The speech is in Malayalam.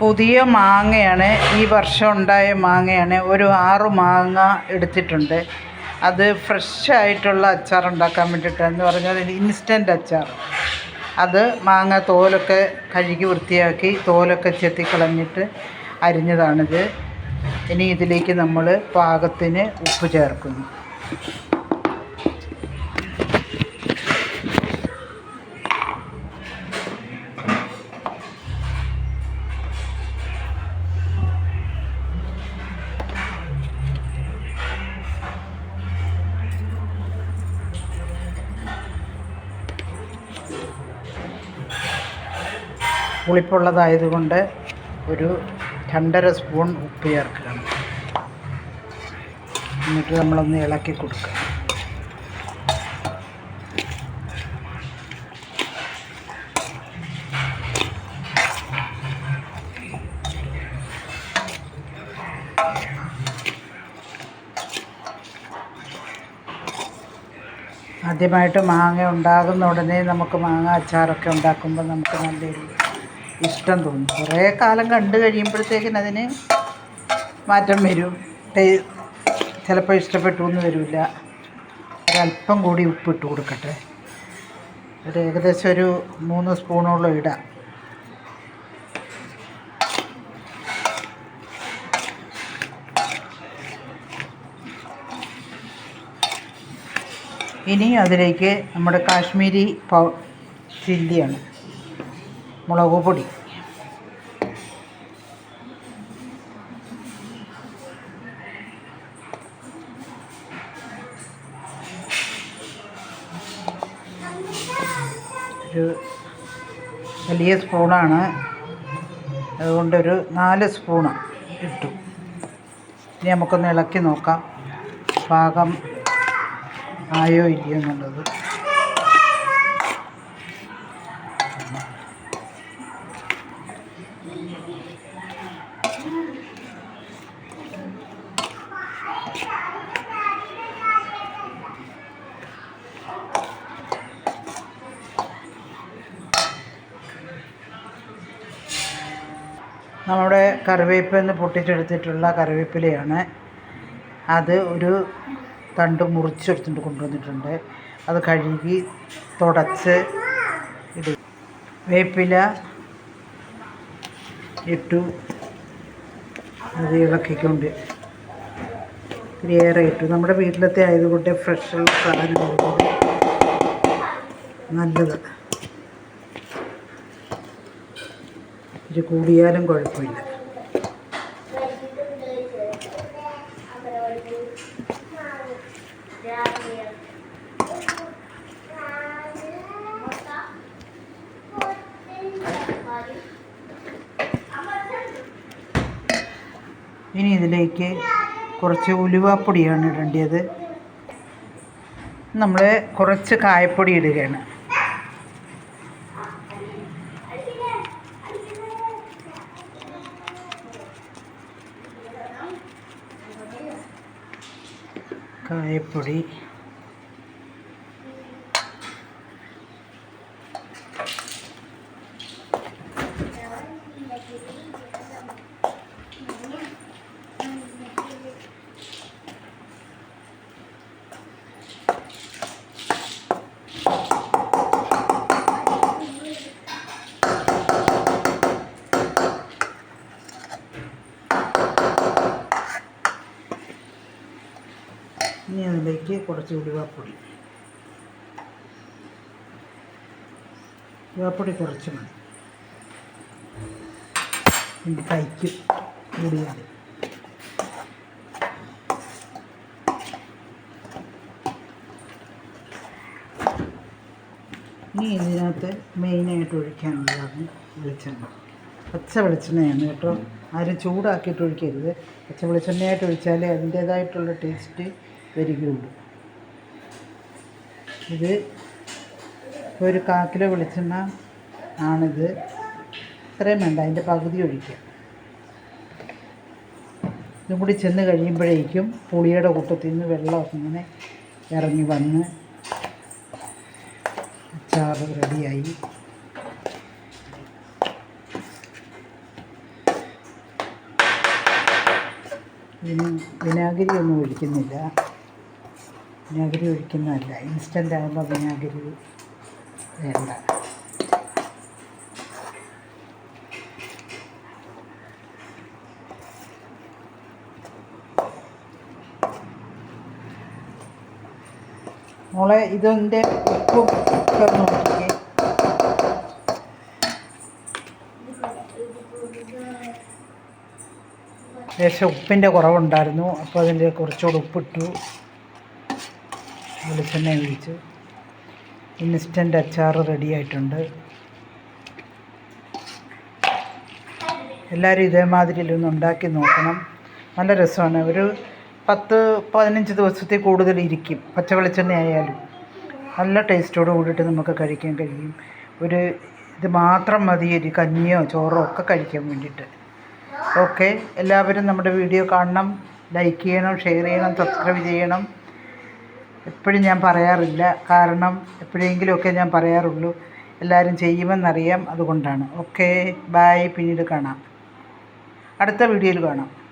പുതിയ മാങ്ങയാണ് ഈ വർഷം ഉണ്ടായ മാങ്ങയാണ്. ഒരു ആറ് മാങ്ങ എടുത്തിട്ടുണ്ട്. അത് ഫ്രഷായിട്ടുള്ള അച്ചാർ ഉണ്ടാക്കാൻ വേണ്ടിയിട്ട് എന്ന് പറഞ്ഞാൽ ഇൻസ്റ്റന്റ് അച്ചാർ. അത് മാങ്ങ തോലൊക്കെ കഴുകി വൃത്തിയാക്കി തോലൊക്കെ ചെത്തിക്കളഞ്ഞിട്ട് അരിഞ്ഞതാണിത്. ഇനി ഇതിലേക്ക് നമ്മൾ പാകത്തിന് ഉപ്പ് ചേർക്കുന്നു. പുളിപ്പുള്ളതായതുകൊണ്ട് ഒരു രണ്ടര സ്പൂൺ ഉപ്പ് ചേർക്കണം. എന്നിട്ട് നമ്മളൊന്ന് ഇളക്കി കൊടുക്കുക. ആദ്യമായിട്ട് മാങ്ങ ഉണ്ടാകുന്ന ഉടനെ നമുക്ക് മാങ്ങ അച്ചാറൊക്കെ ഉണ്ടാക്കുമ്പോൾ നമുക്ക് നല്ലൊരു ഇഷ്ടം തോന്നും. കുറേ കാലം കണ്ടു കഴിയുമ്പോഴത്തേക്കിന് അതിന് മാറ്റം വരും. ചിലപ്പോൾ ഇഷ്ടപ്പെട്ടു എന്ന് വരില്ല ഒരല്പം കൂടി ഉപ്പിട്ട് കൊടുക്കട്ടെ. ഒരു ഏകദേശം ഒരു മൂന്ന് സ്പൂണോളം ഇടാം. ഇനി അതിലേക്ക് നമ്മുടെ കാശ്മീരി പൗ ചില്ലിയാണ്. മുളക് പൊടി. ഒരു വലിയ സ്പൂണാണ്. അതുകൊണ്ടൊരു നാല് സ്പൂണ് ഇട്ടു. ഇനി നമുക്കൊന്ന് ഇളക്കി നോക്കാം. പാകം ആയോ ഇല്ലയോ എന്നുള്ളത്. നമ്മുടെ കറിവേപ്പിൽ നിന്ന് പൊട്ടിച്ചെടുത്തിട്ടുള്ള കറിവേപ്പിലയാണ്. അത് ഒരു തണ്ട് മുറിച്ചെടുത്തിട്ട് കൊണ്ടുവന്നിട്ടുണ്ട്. അത് കഴുകി തുടച്ച് ഇടും. വേപ്പില ഇട്ടു. അത് ഇളക്കിക്കൊണ്ട് ഏറെ ഇട്ടു. നമ്മുടെ വീട്ടിലത്തെ ആയതുകൊണ്ട് ഫ്രഷ് സാധനം നല്ലത്. ഇത് കൂടിയാലും കുഴപ്പമില്ല. ഇനി ഇതിലേക്ക് കുറച്ച് ഉലുവാപ്പൊടിയാണ് ഇടേണ്ടത്. നമ്മൾ കുറച്ച് കായപ്പൊടി ഇടുകയാണ്. കായപ്പൊടി ഇനി അതിലേക്ക് കുറച്ച് ഉലുവാപ്പൊടി ഉലുവാപ്പൊടി കുറച്ച് മതി. പിന്നെ കഴിക്കും കൂടിയാൽ ഇനി ഇതിനകത്ത് മെയിനായിട്ട് ഒഴിക്കാനുള്ളതാണ് വെളിച്ചെണ്ണ. പച്ച വെളിച്ചെണ്ണയാണ് കേട്ടോ. ആരും ചൂടാക്കിയിട്ട് ഒഴിക്കരുത്. പച്ച വെളിച്ചെണ്ണയായിട്ട് ഒഴിച്ചാലേ അതിന്റേതായിട്ടുള്ള ടേസ്റ്റ് വരികയുള്ളൂ. ഇത് ഒരു കാ കിലോ വെളിച്ചെണ്ണ ആണിത്. ഇത്രയും വേണ്ട അതിന്റെ പകുതി ഒഴിക്കുക ഇതും കൂടി ചെന്ന് കഴിയുമ്പോഴേക്കും പുളിയുടെ കൂട്ടത്തിൽ നിന്ന് വെള്ളമൊക്കെ ഇങ്ങനെ ഇറങ്ങി വന്ന് അച്ചാർ റെഡിയായി. വിനാഗിരി ഒന്നും ഒഴിക്കുന്നില്ല. വിനാഗിരി ഒഴിക്കുന്നതല്ല. ഇൻസ്റ്റന്റ് ആകുമ്പോൾ വിനാഗിരി വേണ്ട. മോളെ ഇതിന്റെ ഉപ്പും ഒക്കെ നോക്കിക്കേ. ലേശം ഉപ്പിന്റെ കുറവുണ്ടായിരുന്നു. അപ്പോൾ അതിന്റെ കുറച്ചുകൂടെ ഉപ്പിട്ടു. വെളിച്ചെണ്ണ ഒഴിച്ചു ഇൻസ്റ്റന്റ് അച്ചാർ റെഡി ആയിട്ടുണ്ട്. എല്ലാവരും ഇതേമാതിരിയിലൊന്ന് ഉണ്ടാക്കി നോക്കണം. നല്ല രസമാണ്. ഒരു പത്ത് പതിനഞ്ച് ദിവസത്തിൽ കൂടുതൽ ഇരിക്കും. പച്ച വെളിച്ചെണ്ണ ആയാലും. നല്ല ടേസ്റ്റോട് കൂടിയിട്ട് നമുക്ക് കഴിക്കാൻ കഴിയും. ഒരു ഇത് മാത്രം മതി ഒരു കഞ്ഞിയോ ചോറോ ഒക്കെ കഴിക്കാൻ വേണ്ടിയിട്ട്. ഓക്കെ. എല്ലാവരും നമ്മുടെ വീഡിയോ കാണണം. ലൈക്ക് ചെയ്യണം ഷെയർ ചെയ്യണം സബ്സ്ക്രൈബ് ചെയ്യണം. എപ്പോഴും ഞാൻ പറയാറില്ല. കാരണം എപ്പോഴെങ്കിലുമൊക്കെ ഞാൻ പറയാറുള്ളൂ. എല്ലാവരും ചെയ്യുമെന്നറിയാം. അതുകൊണ്ടാണ്. ഓക്കേ ബായ് പിന്നീട് കാണാം. അടുത്ത വീഡിയോയിൽ കാണാം.